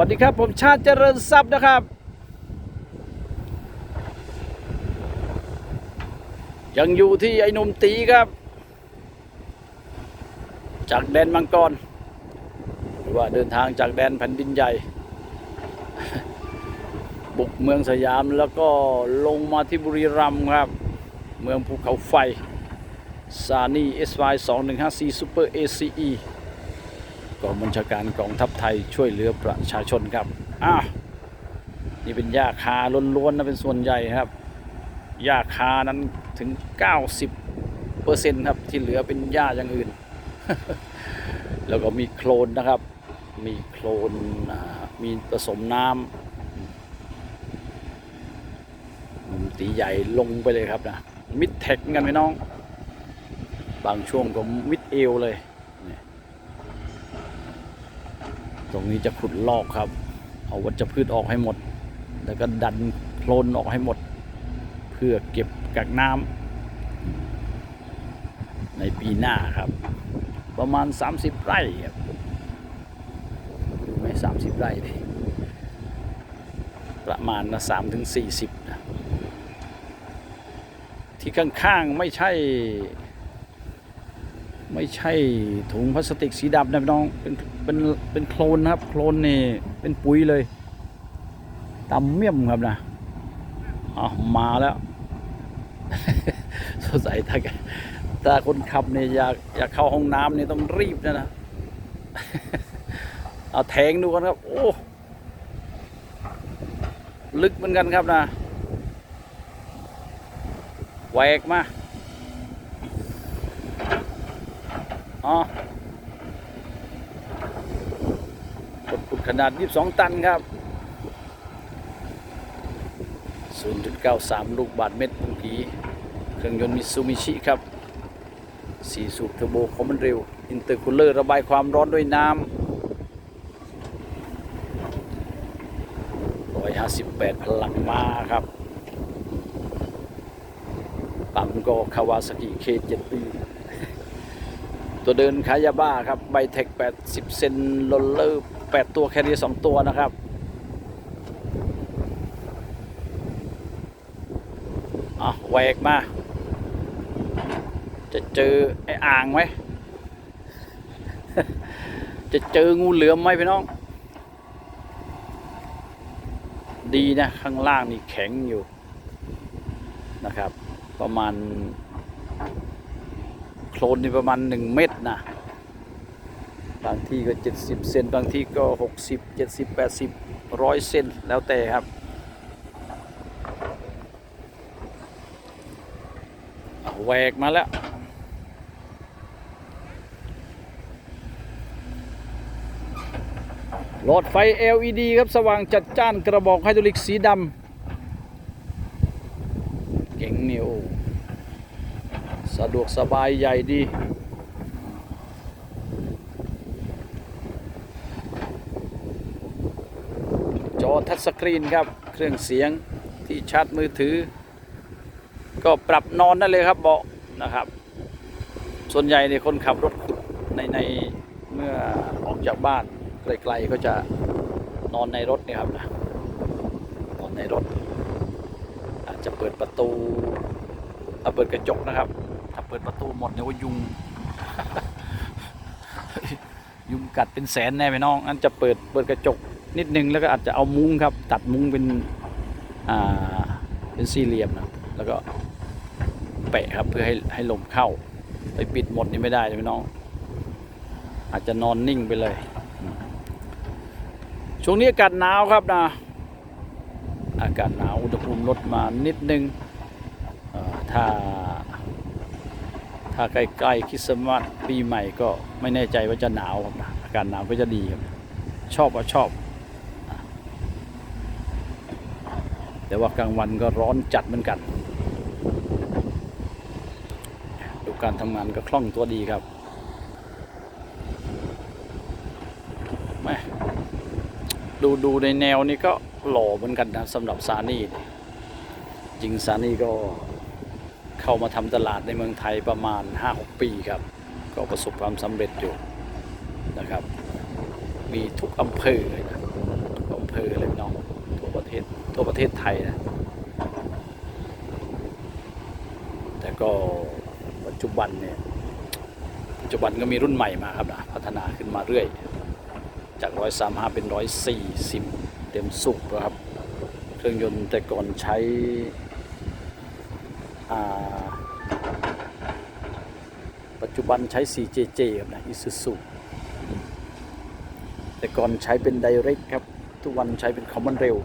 วัสดีครับ ผมชาติเจริญทรัพย์นะครับ ยังอยู่ที่ไอ้หนุ่มตีครับ จากแดนมังกร หรือว่าเดินทางจากแดนแผ่นดินใหญ่ บุกเมืองสยามแล้วก็ลงมาที่บุรีรัมย์ครับ เมืองภูเขาไฟซานี SY 2154 Super ACE องบัญชาการกองทัพไทยช่วยเหลือประชาชนครับอะนี่เป็นหญ้าคาล้วนๆนะเป็นส่วนใหญ่ครับหญ้าคานั้นถึง 90เปอร์เซ็นต์ครับที่เหลือเป็นหญ้าอย่างอื่น แล้วก็มีโคลนนะครับ มีโคลนมีผสมน้ำหนุ่มตีใหญ่ลงไปเลยครับนะมิดเทคกันไหมน้อง บางช่วงก็มิดเอวเลยนี่ต รงนี้จะขุดลอกครับ เอาวัชพืชออกให้หมด แล้วก็ดันโคลนออกให้หมด เพื่อเก็บกักน้ำในปีหน้าครับ ประมาณ 30 ไร่ครับดูไหม30ไร่เลยประมาณนะ3ถึง40นะที่ข้างๆไม่ใช่ ไม่ใช่ถุงพลาสติกสีดำนะพี่น้องเป็นเป็นเป็นโคลนครับ โคลนนี่เป็นปุ๋ยเลยตำเมี่ยมครับนะอ๋อมาแล้วสงสัยถ้าถ้าคนขับเนี่ยอยากอยากเข้าห้องน้ำเนี่ยต้องรีบนะนะเอาแทงดูกันครับ โอ้ลึกเหมือนกันครับนะแหวกมา อ๋อกดขุดขนาด 22 ตันครับ 0.93 ลูกบาทเมตรต่อกีเครื่องยนต์มิซูมิชิครับ 4 สูบเทอร์โบคอมมันเร็ว อินเตอร์คูลเลอร์ระบายความร้อนด้วยน้ำ158 พลังม้าครับ ปั๊มก็คาวาสกิเคเจ็ดปี ตัวเดินขายยาบ้าครับไบเทค80 เซนโรลเลอร์8ตัวแคเรีย2ตัวนะครับ อะแหวกมา จะเจอไอ้อ่างไหม จะเจองูเหลือมไหมพี่น้อง ดีนะ ข้างล่างนี่แข็งอยู่นะครับ ประมาณ โคลนนี่ประมาณ 1 เมตรนะบางที่ก็ 70 เซนบางที่ก็ 60 70 80ร้อยเซนแล้วแต่ครับ แหวกมาแล้ว หลอดไฟ LED ครับ สว่างจัดจ้านกระบอกไฮดรอลิกสีดำ เก่งนิว สะดวกสบายใหญ่ดีจอทัชสกรีนครับ เครื่องเสียงที่ชาร์จมือถือ ก็ปรับนอนได้เลยครับเบาะนะครับ ส่วนใหญ่ในคนขับรถในในเมื่อออกจากบ้านไกลๆก็จะนอนในรถเนี่ยครับนะนอนในรถ อาจจะเปิดประตูเปิดกระจกนะครับ เปิดประตูหมดเนี่ยว่ายุง ยุงกัดเป็นแสนแน่ไปน้องอันจะเปิดเปิดกระจกนิดนึงแล้วก็อาจจะเอามุ้งครับ ตัดมุ้งเป็นอ่าเป็นสี่เหลี่ยมนะแล้วก็แปะครับเพื่อให้ให้ลมเข้า ไปปิดหมดนี่ไม่ได้เลยพี่น้อง อาจจะนอนนิ่งไปเลย ช่วงนี้อากาศหนาวครับนะ อากาศหนาวอุณหภูมิลดมานิดนึงเอ่อถ้า ถ้าใกล้ๆคริสต์มาสปีใหม่ก็ไม่แน่ใจว่าจะหนาวครับอากาศหนาวก็จะดีครับ ชอบว่าชอบ แต่ว่ากลางวันก็ร้อนจัดเหมือนกัน ดูการทำงานก็คล่องตัวดีครับแม่ดูดูในแนวนี้ก็หล่อเหมือนกันนะสำหรับซานี่นี่จริงซานี่ก็ เข้ามาทำตลาดในเมืองไทยประมาณ 5-6 ปีครับ ก็ประสบความสำเร็จอยู่นะครับ มีทุกอำเภอเลยนะภอเลยพี่น้องทั่วประเทศทั่วประเทศไทยนะแต่ก็ปัจจุบันเนี่ยปัจจุบันก็มีรุ่นใหม่มาครับนะพัฒนาขึ้นมาเรื่อย จากร้อยสามห้าเป็นร้อยสี่สิบเต็มสุกแล้วครับ เครื่องยนต์แต่ก่อนใช้ ปัจจุบันใช้ 4JJ ครับนะ Isuzu แต่ก่อนใช้เป็น Direct ครับ ทุกวันใช้เป็น Common Rail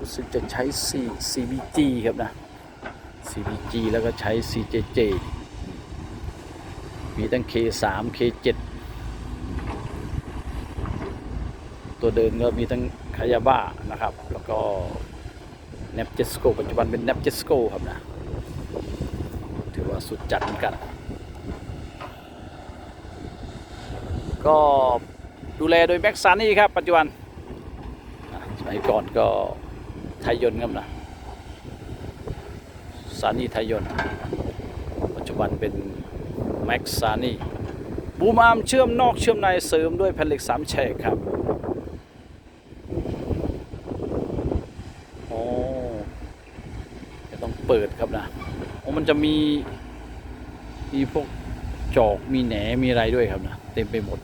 รู้สึกจะใช้ C CBG ครับนะ CBG แล้วก็ใช้ CJJ มีตั้ง K3 K7 ตัวเดินก็มีทั้งคายาบ้านะครับ แล้วก็ n a p j e s c o ปัจจุบันเป็น n a p j e s c o ครับนะ ถือว่าสุดจัดเหมือนกัน ก็ดูแลโดยแม็กซานี่ครับ ปัจจุบันสมัยก่อนก็ไทยยนต์ครับนะซานี่ไทยยนต์ปัจจุบันเป็นแม็กซานี่บูมอาร์มเชื่อมนอกเชื่อมในเสริมด้วยแผ่นเหล็กสามแฉกครับโอ้จะต้องเปิดครับนะ มันจะมีมีพวกจอกมีแหนมีอะไรด้วยครับนะเต็มไปหมด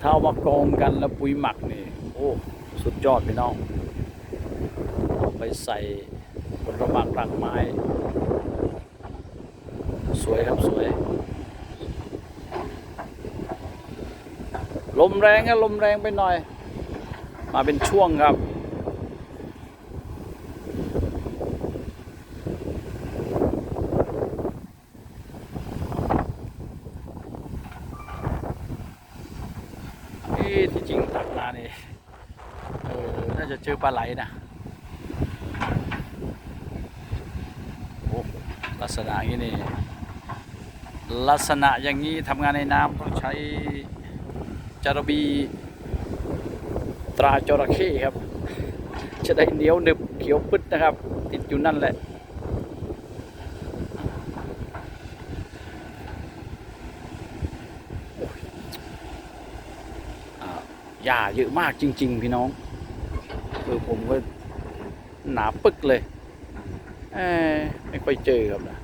ถ้าเอามากองกันแล้วปุ๋ยหมักนี่โอ้สุดยอดพี่น้องเอาไปใส่บนระหว่างรังไม้ สวยครับสวย ลมแรงครับลมแรงไปหน่อย มาเป็นช่วงครับ เอ๊ะที่จริงตักมานี่เออน่าจะเจอ ปลาไหลนะโอ้ลักษณะอย่างนี้นี่ลักษณะอย่างนี้ทำงานในน้ำต้องใช้จารบีตราจระเข้ครับ จะได้เหนียวหนึบเขียวปึ๊ดนะครับ ติดอยู่นั่นแหละอ่าหญ้าเยอะมากจริง ๆ พี่น้อง คือผมก็หนาปึกเลยเอไม่ค่อยเจอครับนะ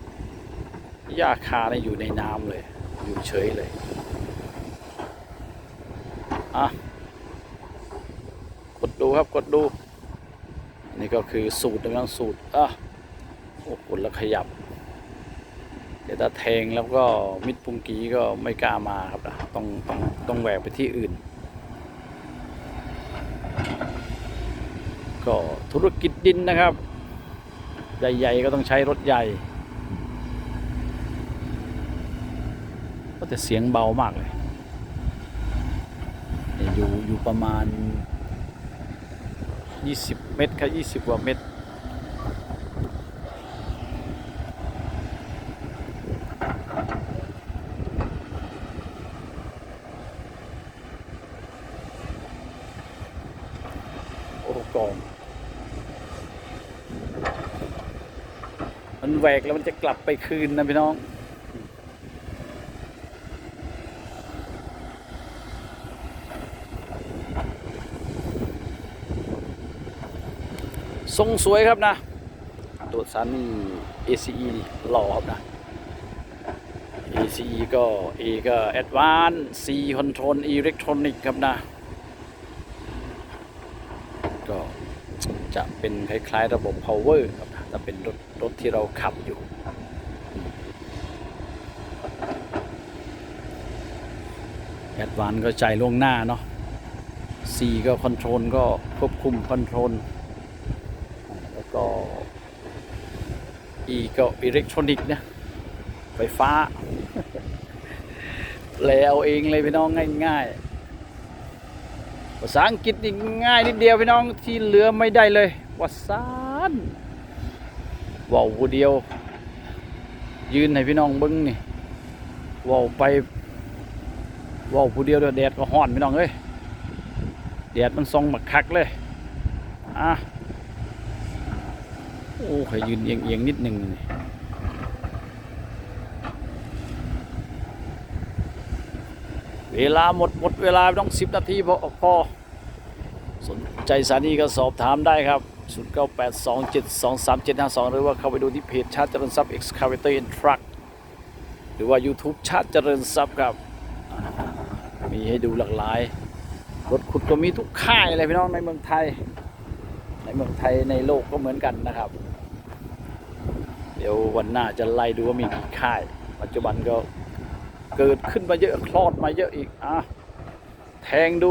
หญ้าคาเนี่ยอยู่ในน้ำเลย อยู่เฉยเลยอะกดดูครับกดดู นี่ก็คือสูตรนะครับสูตรอะโอ้กดแล้วขยับ เดี๋ยวถ้าแทงแล้วก็มิดปุงกีก็ไม่กล้ามาครับนะต้องต้องต้องแหวกไปที่อื่น ก็ ธุรกิจดินนะครับ ใหญ่ ๆ ก็ต้องใช้รถใหญ่ก็แต่เสียงเบามากเลยอยู่อยู่ประมาณ 20 เมตรครับ 20 กว่าเมตรกอง มันแหวกแล้วมันจะกลับไปคืนนะพี่น้อง ทรงสวยครับนะ ตัวซันนี่ ACE หล่อครับนะ ACE ก็ A ก็ Advance C Control Electronic ครับนะ ก็จะเป็นคล้าย ๆ ระบบ power ครับ นะเป็นรถรถที่เราขับอยู่ แอดวานก็ใจล่วงหน้าเนาะ C ก็คอนโทรลก็ควบคุมคอนโทรล แล้วก็ E ก็อิเล็กทรอนิกส์นะไฟฟ้า แลเอาเองเลยพี่น้องง่ายๆ ภาษาอังกฤษนี่ง่ายนิดเดียวพี่น้องที่เหลือไม่ได้เลยวัสา ว่าวผู้เดียว ยืนให้พี่น้องเบิ้งนี่ว่าวไปว่าวผู้เดียวแดดก็ฮ้อนพี่น้องเอ้ยแดดมันส่องบักคักเลยอะโอ้ขยืนเอียงเอียงๆนิดหนึ่งนี่เวลาหมดหมดเวลาต้อง10นาทีพอพอสนใจสานีก็สอบถามได้ครับ 0982723752 หรือว่าเข้าไปดูที่เพจชาติเจริญทรัพย์ Excavator and Truck หรือว่า YouTube ชาติเจริญทรัพย์ครับ มีให้ดูหลากหลาย รถขุดก็มีทุกค่ายเลยพี่น้องในเมืองไทย ในเมืองไทยในโลกก็เหมือนกันนะครับ เดี๋ยววันหน้าจะไล่ดูว่ามีกี่ค่าย ปัจจุบันก็เกิดขึ้นมาเยอะ คลอดมาเยอะอีกอะแทงดู